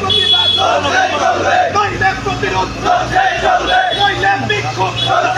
প্রতিবাদ চলবে চলবে। নইলে প্রতিরোধ চলবে চলবে। নইলে বিক্ষোভ চলবে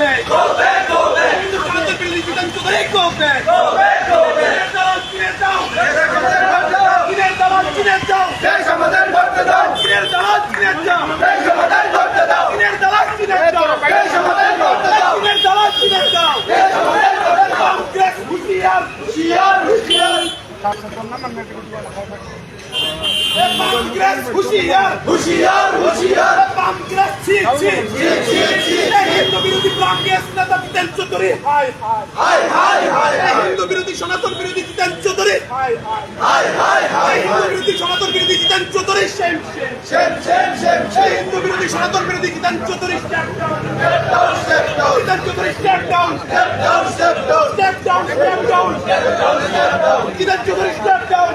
করবে করবে করবে কিন্তু ভারতের বিরোধী বিধান চোখেই করবে করবে করবে চীনের দাও চীনের দাও চীনের দাও দেশ আমাদের করতে দাও চীনের দাও চীনের দাও দেশ আমাদের করতে দাও চীনের দাও চীনের দাও দেশ আমাদের করতে দাও চীনের দাও চীনের দাও দেশ আমাদের করতে দাও কংগ্রেস হুঁশিয়ার হুঁশিয়ার হুঁশিয়ার কংগ্রেস হুঁশিয়ার হুঁশিয়ার হুঁশিয়ার কংগ্রেস ছি ছি হিন্দু বিরোধী কংগ্রেস নেতা জিতেন চৌধুরী হাই হাই হিন্দু বিরোধী সনাতন বিরোধী জিতেন চৌধুরী হাই হাই হিন্দু বিরোধী সনাতন বিরোধী জিতেন চৌধুরী সেম সেম হিন্দু বিরোধী সনাতন বিরোধী Jiten Chowdhury step down Jiten Chowdhury step down step down step down Jiten Chowdhury step down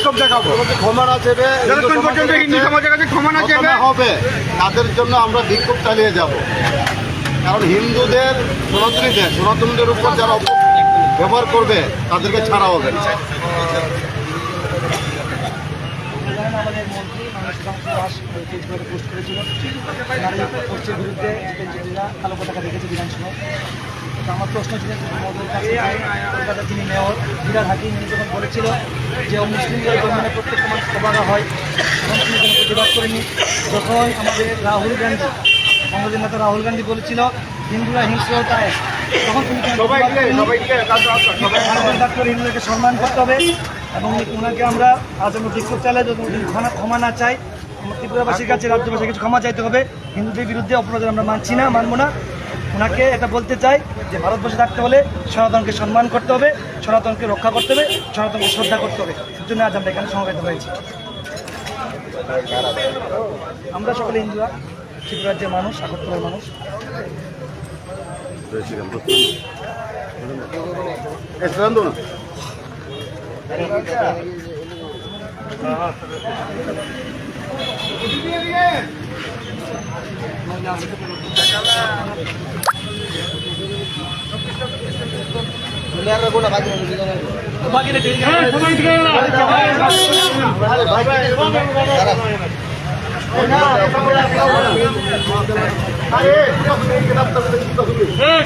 বিক্ষোভ দেখাবো। ক্ষমা না চেপে যতক্ষণ পর্যন্ত হিন্দু সমাজের কাছে ক্ষমা না চাইবে হবে তাদের জন্য আমরা বিক্ষোভ চালিয়ে যাব। কারণ হিন্দুদের সনাতনীদের সনাতনীদের উপর যারা ব্যবহার করবে তাদেরকে ছাড়া হবে না। আমাদের মন্ত্রী মানুষ দাস ফেসবুকে পোস্ট করেছিল নারী পোস্টের বিরুদ্ধে জিতেন্দ্রীরা কালো পতাকা দেখেছে বিধানসভায়। আমার প্রশ্ন ছিল কলকাতার যিনি মেয়র বিরাট হাকিম উনি যখন বলেছিল যে মুসলিমদের জন্মে প্রত্যেক মানুষ সবাগা হয় তখন তিনি কোনো প্রতিবাদ করেনি। যখন আমাদের রাহুল গান্ধী কংগ্রেসের নেতা রাহুল গান্ধী বলেছিল হিন্দুরা হিংস্রতা এক তখন তিনি ডাক্তার হিন্দুদেরকে সম্মান করতে হবে এবং ওনাকে আমরা আজ আমরা বিক্ষোভ চালাই যদি ক্ষমা- ক্ষমা না চাই ত্রিপুরাবাসীর কাছে রাজ্যবাসীর কাছে ক্ষমা চাইতে হবে। হিন্দুদের বিরুদ্ধে অপরাধ আমরা মানছি না মানবো না। ওনাকে এটা বলতে চাই যে ভারতবর্ষে থাকতে হলে সনাতনকে সম্মান করতে হবে, সনাতনকে রক্ষা করতে হবে, সনাতনকে শ্রদ্ধা করতে হবে। জন্য আজ আমরা এখানে সমবেত হয়েছি। আমরা সকলে হিন্দুরা ত্রিপুরা রাজ্যের মানুষ, আগরতলার মানুষ।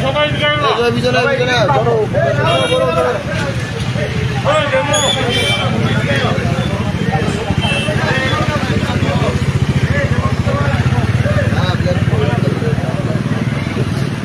সবাই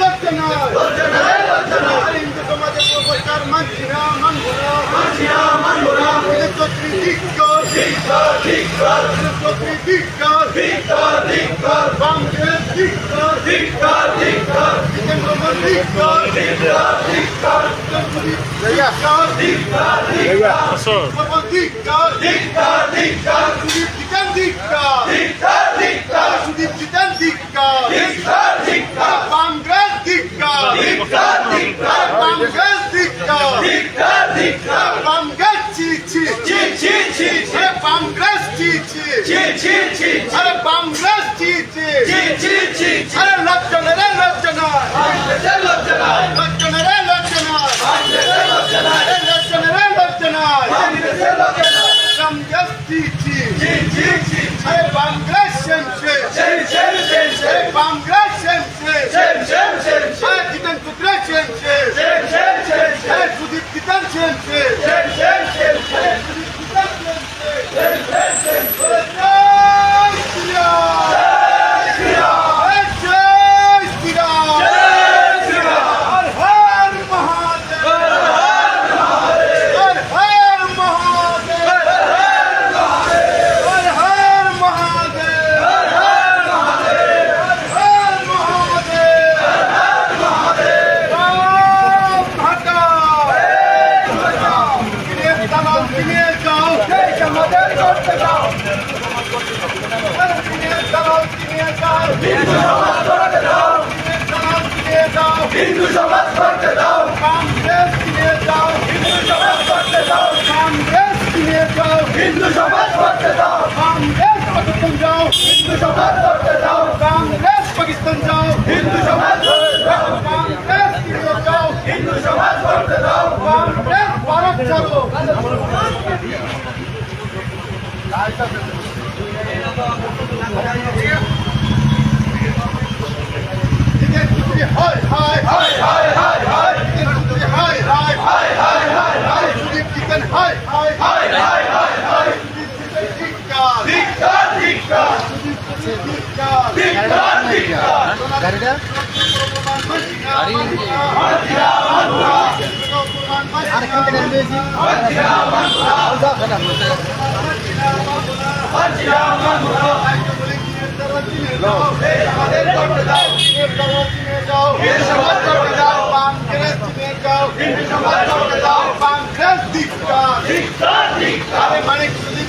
লড়তে নয় হিন্দু সমাজের প্রবচার মানছি না মানবো না মানছি না মানবো না Chowdhury ধিক্কর ধিক্কর ধিক্কর Chowdhury ধিক্কর ধিক্কর ধিক্কর বামদের ধিক্কর ধিক্কর ধিক্কর Jitendra Modi ধিক্কর ধিক্কর ধিক্কর Chowdhury Chi chi chi, chi chi chi, chi chi chi, chi chi chi, chi chi chi, যাও হিন্দু সমাজ করতে দাও, কংগ্রেস কিনে যাও হিন্দু সমাজ করতে দাও, কংগ্রেস ভারত ছাড়ো। হায় হায় হায় হায় হায় হায় হায় হায় হায় হায় হায় সুদীপ চিকেন হায় হায় হায় হায় হায় হায় ধিক্কার ধিক্কার ধিক্কার গাড়িটা আর এখান থেকে মানে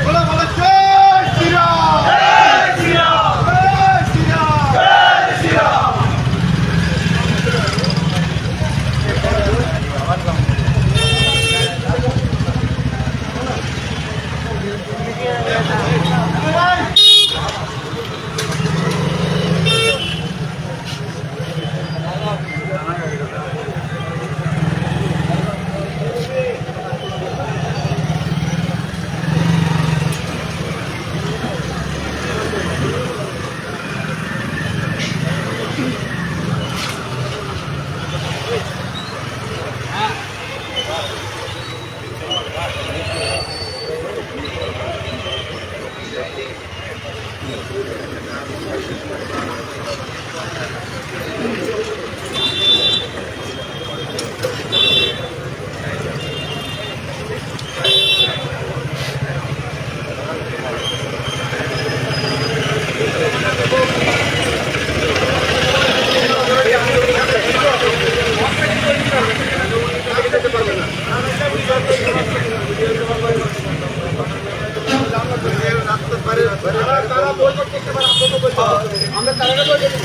¡Fuera! জয়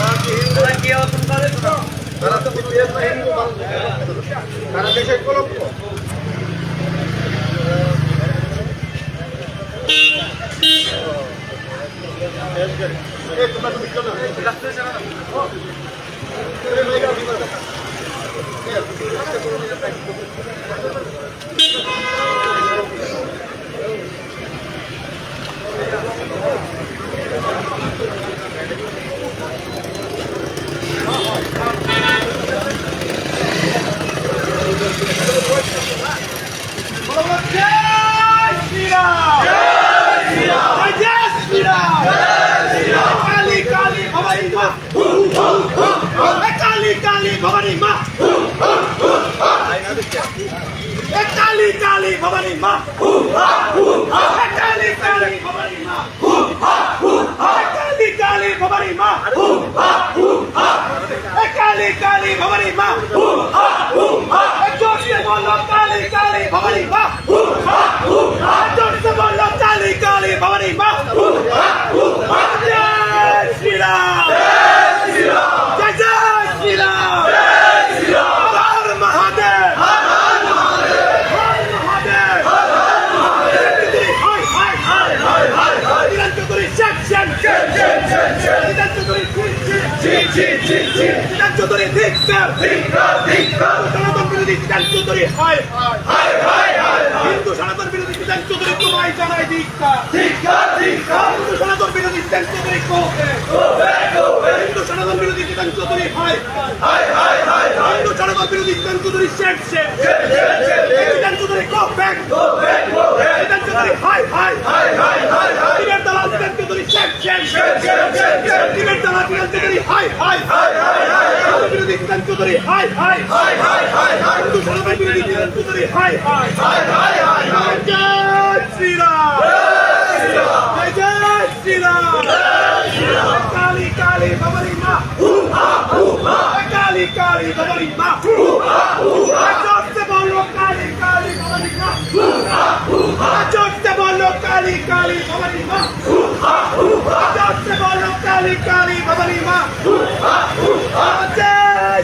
শ্রীরাম জয় জয় শ্রীরাম কালী কালী ভবানী মা কালী কালী ভবানী মা কালী কালী ভবানী মা কালী কালী ভবানী মা কালী কালী ভবানী মা কালী কালী ভবানী মা জোরসে বলো কালী কালী ভবানী মা জোরসে বলো কালী কালী মা জয় ধিক্কার সনাতন বিরোধী দিলান চৌধুরী হাই হাই হাই হিন্দু সনাতন বিরোধী দিলান চৌধুরী তোমায় জানাই ধিক্কার হিন্দু সনাতন বিরোধী দিলান চৌধুরী হিন্দু সনাতন বিরোধী দিলান চৌধুরী হাই হিন্দু সনাতন বিরোধী দিলান চৌধুরী শেখ শেখ দিলান চৌধুরী গো ব্যাক দিলান চৌধুরী হাই হাই হাই হাই হাই হাই দিলের দালাল দিলান চৌধুরী শেখ শেখ দিলের দালাল দিলান চৌধুরী হাই হাই হাই দিলান চৌধুরী হাই হাই হাই হাই হাই হাই। দিলান চৌধুরী হাই হাই হাই হাই হাই হাই। জয় শ্রীরাম। জয় জয় শ্রীরাম। কালী কালী ভবানী মা। জোরসে বলো কালী কালী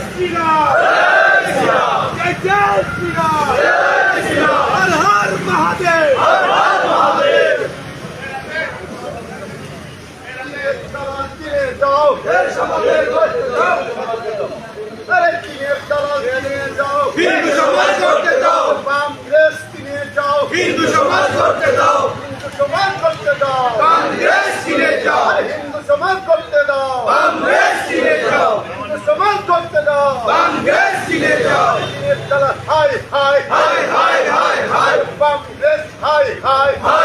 শ্রীরাম জয় জয় শ্রীরাম হর হর মহাদেব যাও আরে চীনের দালাল নিয়ে যাও হিন্দু সমাজ করতে দাও। কংগ্রেস কিনে যাও। হিন্দু সমাজ করতে দাও। হিন্দু সমাজ করতে দাও। কংগ্রেস কিনে যাও। হিন্দু সমাজ করতে দাও। কংগ্রেস কিনে যাও। হিন্দু সমাজ করতে দাও। কংগ্রেস কিনে যাও। হাই হাই হাই। হাই হাই হাই কংগ্রেস হাই। হাই হাই হাই।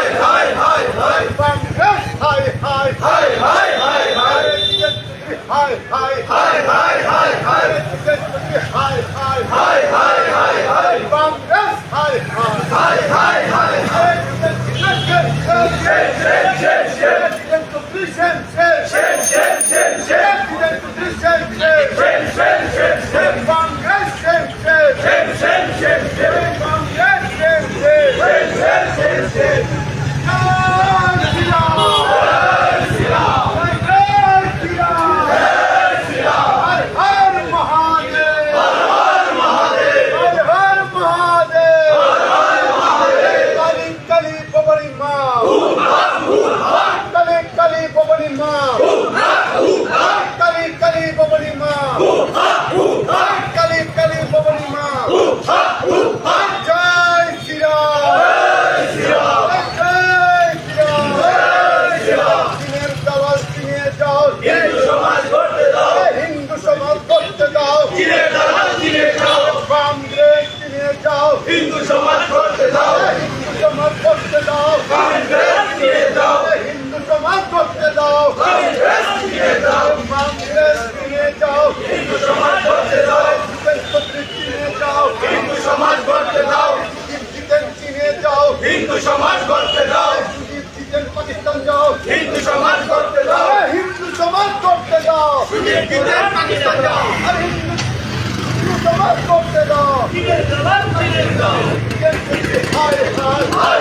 হিন্দু সমাজ হায় হায় হায়